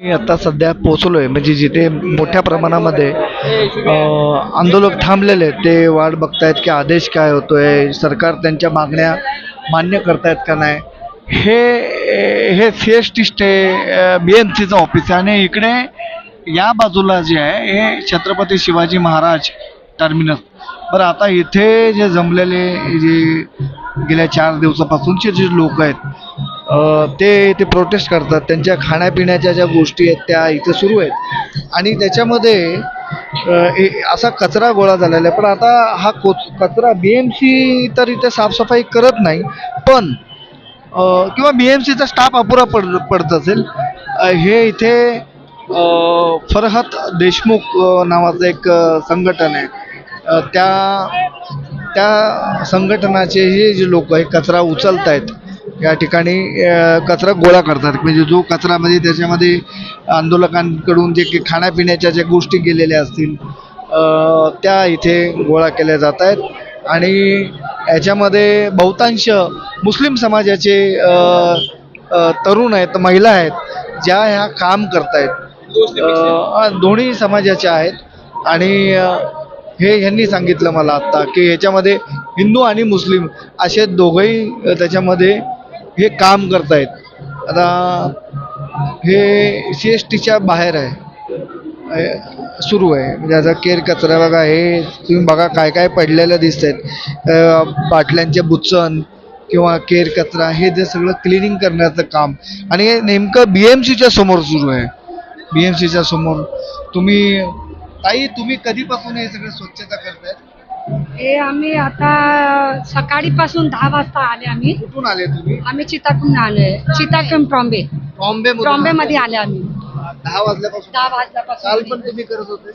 मी आता सध्या पोचलो आहे म्हणजे जिथे मोठ्या प्रमाणामध्ये आंदोलक थांबलेले आहेत ते वाट बघतायत की आदेश काय होतोय सरकार त्यांच्या मागण्या मान्य करतायत का नाही. हे हे सी एस टी स्टे बी एम सीचं ऑफिस आहे. आणि इकडे या बाजूला जे आहे हे छत्रपती शिवाजी महाराज टर्मिनस. बरं आता इथे जे जमलेले जे गेल्या चार दिवसापासूनचे जे लोक आहेत ते ते प्रोटेस्ट करतात. त्यांच्या खाण्यापिण्याच्या ज्या गोष्टी आहेत त्या इथे सुरू आहेत. आणि त्याच्यामध्ये ए- असा कचरा गोळा झालेला आहे. पण आता हा कोच कचरा बी एम सी तर इथे साफसफाई करत नाही. पण किंवा बी एम सीचा स्टाफ अपुरा पड पडत असेल. हे इथे फरहत देशमुख नावाचं एक संघटन आहे. त्या त्या संघटनाचे हे जे लोक आहे कचरा उचलत आहेत या ठिकाणी कचरा गोळा करतात. म्हणजे जो कचरा म्हणजे त्याच्यामध्ये आंदोलकांकडून जे की खाण्यापिण्याच्या ज्या गोष्टी गेलेल्या असतील त्या इथे गोळा केल्या जात आहेत. आणि याच्यामध्ये बहुतांश मुस्लिम समाजाचे तरुण आहेत महिला आहेत ज्या ह्या काम करतायत. दोन्ही समाजाच्या आहेत. आणि हे ह्यांनी सांगितलं मला आत्ता की ह्याच्यामध्ये हिंदू आणि मुस्लिम असे दोघंही त्याच्यामध्ये हे काम करतायत. आता हे सी एस टीच्या बाहेर आहे. सुरू आहे. म्हणजे आता केर कचरा बघा हे तुम्ही बघा काय काय पडलेलं दिसत आहेत बाटल्यांचे बुचन किंवा केर कचरा हे जे सगळं क्लिनिंग करण्याचं काम. आणि हे नेमकं बी एम सीच्या समोर सुरू आहे. बी एम सीच्या समोर. तुम्ही ताई तुम्ही कधीपासून हे सगळं स्वच्छता करताय हे आम्ही आता सकाळीपासून दहा वाजता आले आम्ही. कुठून आले तुम्ही? आम्ही चिताकून आलोय चिताकून ट्रॉम्बे. बॉम्बे ट्रॉम्बे मध्ये आले आम्ही. दहा वाजल्यापासून. दहा काल वाजल्यापासून पण तुम्ही करत होते?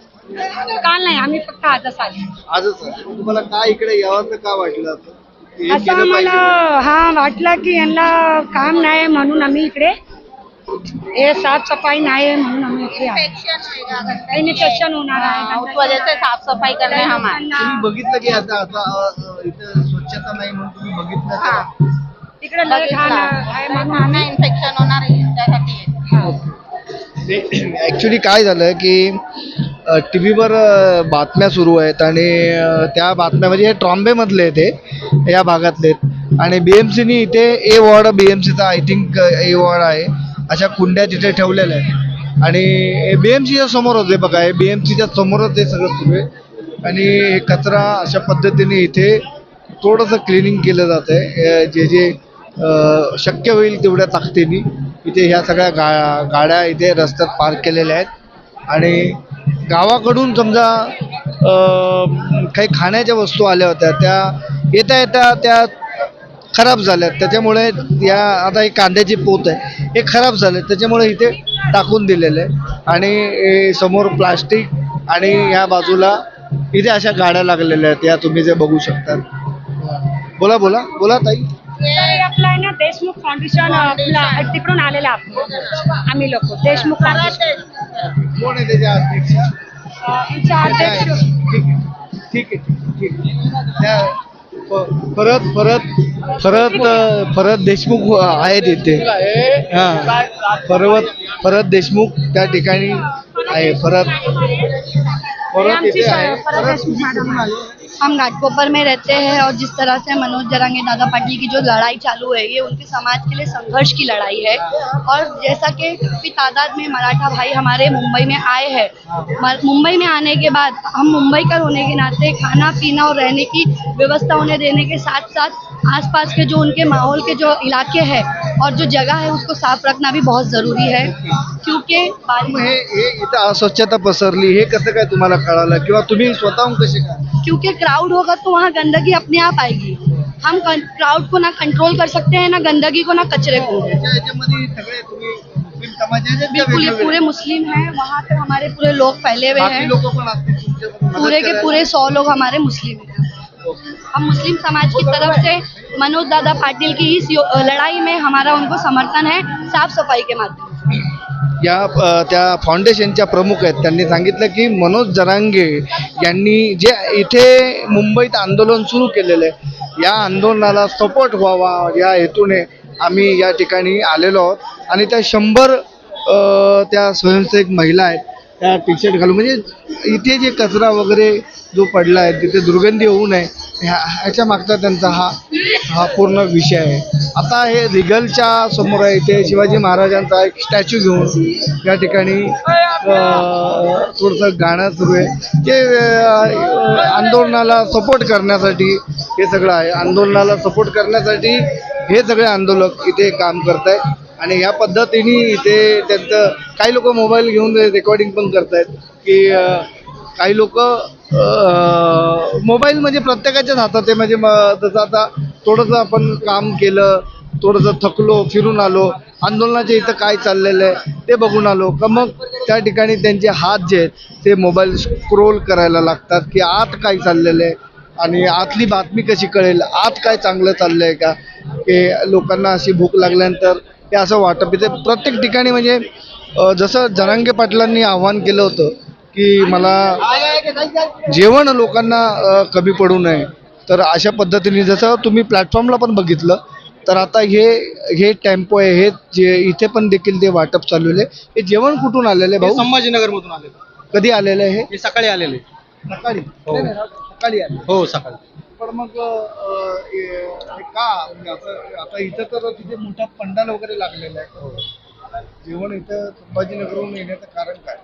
काल नाही आम्ही फक्त आजच आले. आजच आहे. तुम्हाला काय इकडे यावं का वाटलं असं हे असं केलं आम्हाला पाहिजे. हा वाटलं की यांना काम नाही म्हणून आम्ही इकडे हे साफसफाई नाही म्हणून आम्ही इकडे आलो. इन्फेक्शन होणार आहे. उस वजह से साफ सफाई करने हम आए तुम्ही बघितलं की आता आता अ, इथं स्वच्छता नाही म्हणून तुम्ही बघितलं का? तिकडे लय घाण आहे म्हणून म्हणून आम्ही इन्फेक्शन होणार आहे त्यासाठी. आहे. ॲक्च्युली काय झालं की टी व्हीवर बातम्या सुरू आहेत आणि अ, त्या बातम्या म्हणजे हे ट्रॉम्बेमधले आहेत हे या भागातले आहेत. आणि बी एम सीनी इथे ए वॉर्ड बी एम सीचा आय थिंक ए वॉर्ड आहे. अशा कुंड्या तिथे ठेवलेल्या आहेत. आणि बी एम सीच्या समोर होते बघा हे बी एम सीच्या समोरच हे सगळं सुरू आहे. आणि हे कचरा अशा पद्धतीने इथे थोडंसं क्लिनिंग केलं जातं आहे. जे जे शक्य होईल तेवढ्या ताकदीने इथे ह्या सगळ्या गा गाड्या इथे रस्त्यात पार्क केलेल्या आहेत. आणि गावाकडून समजा काही खाण्याच्या वस्तू आल्या होत्या त्या येता येता त्या खराब झाल्यात त्याच्यामुळे या आता ही कांद्याची पोत आहे. हे खराब झाले त्याच्यामुळे इथे टाकून दिलेलं आहे. आणि समोर प्लास्टिक आणि ह्या बाजूला इथे अशा गाड्या लागलेल्या आहेत या तुम्ही जे बघू शकता. बोला बोला बोला ताई. आपलं आहे ना देशमुख फाउंडेशन आपलं तिकडून आलेलं आपण आम्ही लोक देशमुख कोण आहे त्याचे अध्यक्ष? ठीक आहे ठीक आहे ठीक आहे. परत परत परत परत देशमुख आहेत इथे. हा. परत परत देशमुख त्या ठिकाणी आहे. परत हम घाटकोपर में रहते हैं और जिस तरह से मनोज जरांगे दादा पाटिल की जो लड़ाई चालू है ये उनके समाज के लिए संघर्ष की लड़ाई है। और जैसा कि काफ़ी तादाद में मराठा भाई हमारे मुंबई में आए हैं। मुंबई में आने के बाद हम मुंबई का होने के नाते खाना पीना और रहने की व्यवस्था उन्हें देने के साथ साथ आसपास के जो उनके माहौल के जो इलाके हैं और जो जगह है उसको साफ़ रखना भी बहुत ज़रूरी है क्योंकि हे हे इथं अस्वच्छता पसरली हे कसं काय तुम्हाला कळालं? किंवा तुम्ही स्वतःहून कसे काय? क्योंकि क्राउड होगा तो वहाँ गंदगी अपने आप आएगी। हम क्राउड को ना कंट्रोल कर सकते हैं ना गंदगी को ना कचरे को। त्याच्या याच्यामध्ये सगळे तुम्ही मुस्लिम समाजाचे का बिल्कुल ये वेगवेगळे? पूरे मुस्लिम हैं वहाँ पे हमारे पूरे लोग फैले हुए बाकी हैं। लोक पण असतील तुमच्याकडून मदत पूरे के पूरे सौ लोग हमारे मुस्लिम हैं। हम मुस्लिम समाज की तरफ से मनोज दादा पाटिल की इस लड़ाई में हमारा उनको समर्थन है साफ सफाई के माध्यम या त्या फाउंडेशनच्या प्रमुख आहेत. त्यांनी सांगितलं की मनोज जरांगे यांनी जे इथे मुंबईत आंदोलन सुरू केलेलं आहे या आंदोलनाला सपोर्ट व्हावा या हेतूने आम्ही या ठिकाणी आलेलो आहोत. आणि त्या शंभर त्या स्वयंसेवक महिला आहेत त्या टी शर्ट घालून म्हणजे इथे जे कचरा वगैरे जो पडला आहे तिथे दुर्गंधी होऊ नये ह्या ह्याच्या मागचा त्यांचा हा हा पूर्ण विषय आहे. आता हे रिगलच्या समोर आहे इथे शिवाजी महाराजांचा एक स्टॅच्यू घेऊन या ठिकाणी थोडंसं गाणं सुरू आहे. ते आंदोलनाला सपोर्ट करण्यासाठी हे सगळं आहे. आंदोलनाला सपोर्ट करण्यासाठी हे सगळे आंदोलक इथे काम करत आहेत आणि ह्या पद्धतीने इथे त्यांचं काही लोक मोबाईल घेऊन रेकॉर्डिंग पण करत आहेत की काही लोक मोबाईल म्हणजे प्रत्येकाच्याच हातात आहे. म्हणजे जसं आता थोडंसं आपण काम केलं थोडंसं थकलो फिरून आलो आंदोलनाच्या इथं काय चाललेलं आहे ते बघून आलो. का मग त्या ठिकाणी त्यांचे हात जे आहेत ते मोबाईल स्क्रोल करायला लागतात की आत काय चाललेलं आहे आणि आतली बातमी कशी कळेल आत काय चांगलं चाललं आहे का? की लोकांना अशी भूक लागल्यानंतर ते असं वाटप. ते प्रत्येक ठिकाणी म्हणजे जसं जरांगे पाटलांनी आव्हान केलं होतं की मला जेवण लोकांना कमी पडू नये. तर अशा पद्धतीने जसं तुम्ही प्लॅटफॉर्मला पण बघितलं तर आता हे हे टेम्पो आहे हे जे इथे पण देखील ते वाटप चाललेलं आहे. हे जेवण कुठून आलेलं आहे भाऊ? संभाजीनगर मधून आले कधी आलेलं आहे हे? हे सकाळी आलेले सकाळी? नाही, नाही, सकाळी आले हो सकाळी. पण मग अ, हे हे का? म्हणजे आता आता इथं तर तिथे मोठा पंडाल वगैरे लागलेला आहे. जेवण इथं संभाजीनगरहून येण्याचं कारण काय?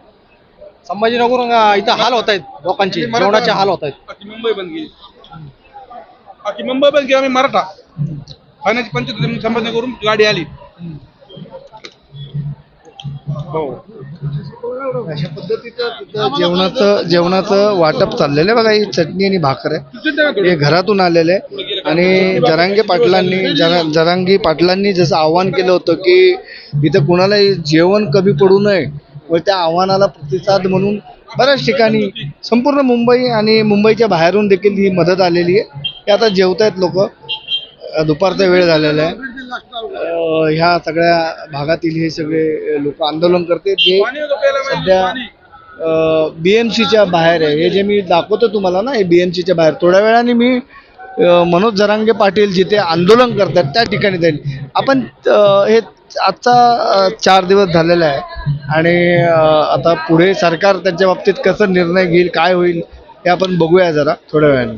संभाजीनगरून अं, इथं हाल होत आहेत लोकांचे जेवणाचे हाल होत आहेत अख्खी मुंबई बंद गेली. अख्खी मुंबई बंद गेली आम्ही मराठा. खाण्याची पंचायत संभाजीनगरून गाडी आली. हो. अशा पद्धतीचं तिथं जेवणाचं जेवणाचं वाटप चाललेलं आहे बघा ही चटणी आणि भाकर आहे. हे घरातून आलेलं आहे. आणि जरांगे पाटलांनी जरा जरांगी पाटलांनी जसं आव्हान केलं होतं की इथं कुणालाही जेवण कमी पडू नये व त्या आव्हानाला प्रतिसाद म्हणून बऱ्याच ठिकाणी संपूर्ण मुंबई आणि मुंबईच्या बाहेरून देखील ही मदत आलेली आहे. ते आता जेवत आहेत लोक दुपारचा वेळ झालेला आहे. ह्या सगळ्या भागातील हे सगळे लोक आंदोलन करते. जे सध्या बी एम सीच्या बाहेर आहे. हे जे मी दाखवतो तुम्हाला ना हे बी एम सीच्या बाहेर. थोड्या वेळाने मी मनोज जरांगे पाटील जिथे आंदोलन करतात त्या ठिकाणी जाईल. आपण हे आजचा चार दिवस झालेला आहे आणि आता पुढे सरकार त्यांच्या बाबतीत कसं निर्णय घेईल काय होईल हे आपण बघूया जरा थोड्या वेळाने.